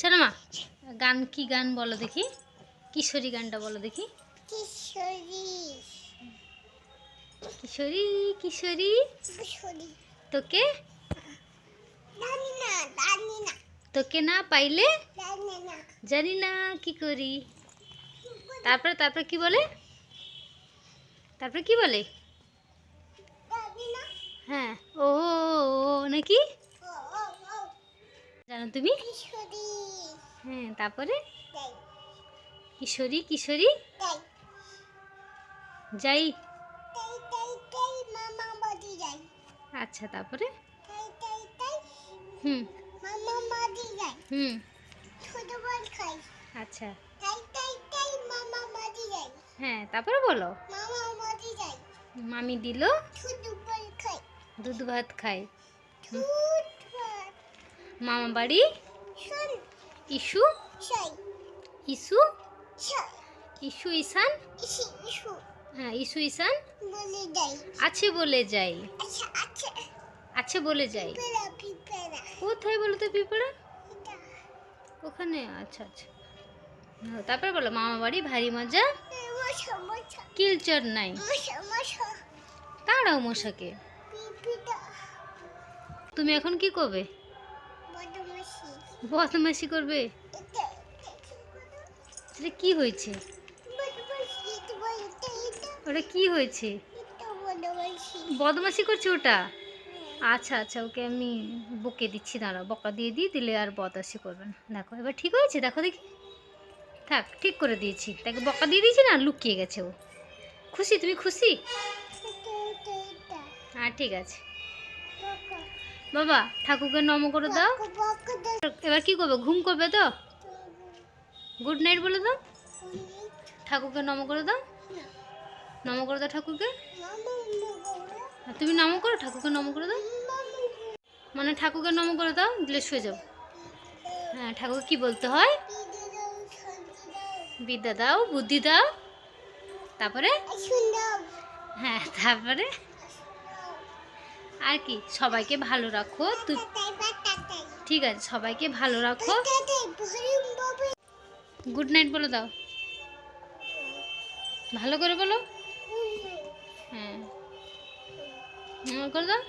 শোনো মা গান কি গান বলো দেখি? কিশোরী গানটা বলো দেখি। কিশোরী। কিশোরী কিশোরী। তোকে? তোকে না পাইলে? জানি না। কি করি? তারপরে তারপরে কি বলে? তারপরে কি বলে? হ্যাঁ ও নাকি? জানো তুমি? হ্যাঁ তারপরে? কিশোরী কিশোরী? যাই। আচ্ছা তারপরে? হুম। হুম। আচ্ছা। হ্যাঁ তারপরে বলো। মামা দিল? দুধ ভাত খাই। মামা বাড়ি? ইসু ইসান ইসি ইসু হ্যাঁ ইসু ইসান বলে যাই। আছে বলে যাই। আচ্ছা আচ্ছা আছে বলে যাই। পিপেরা কোথায় বলো তো পিঁপড়া? ওখানে আচ্ছা আচ্ছা। হ্যাঁ, তারপরে বলো মামা বাড়ি ভারী মজা? কিলচর নাই। তাড়াও মশাকে। তুমি এখন কি করবে? বদমাসি করবে? এটা সেটা কি হয়েছে? ওটা কি হয়েছে? বদমাসি করছে ওটা? আচ্ছা আচ্ছা ওকে আমি বকে দিচ্ছি দাঁড়াও বকা দিয়ে দিই দিলে আর বদমাসি করবে না। দেখো এবার ঠিক হয়েছে? দেখো দেখি। থাক ঠিক করে দিয়েছি। তাকে বকা দিয়ে দিয়েছি না লুকিয়ে গেছে ও। খুশি? তুমি খুশি? হ্যাঁ ঠিক আছে। বাবা, ঠাকুরকে নম করে দাও। এবার কি করবে? ঘুম করবে তো? গুড নাইট বলে দাও। ঠাকুরকে নম করে দাও। নম করে দাও ঠাকুরকে। তুমি নম করো, ঠাকুরকে নম করে দাও। মানে ঠাকুরকে নম করে দাও দিলে শুয়ে যাও। হ্যাঁ ঠাকুর কি বলতে হয়? বিদ্যা দাও, বুদ্ধি দাও। তারপরে? হ্যাঁ তারপরে? আর কি সবাইকে ভালো রাখো। ঠিক আছে সবাইকে ভালো রাখো। গুড নাইট বলে দাও। ভালো করে বলো। হ্যাঁ। হ্যাঁ, করে দাও।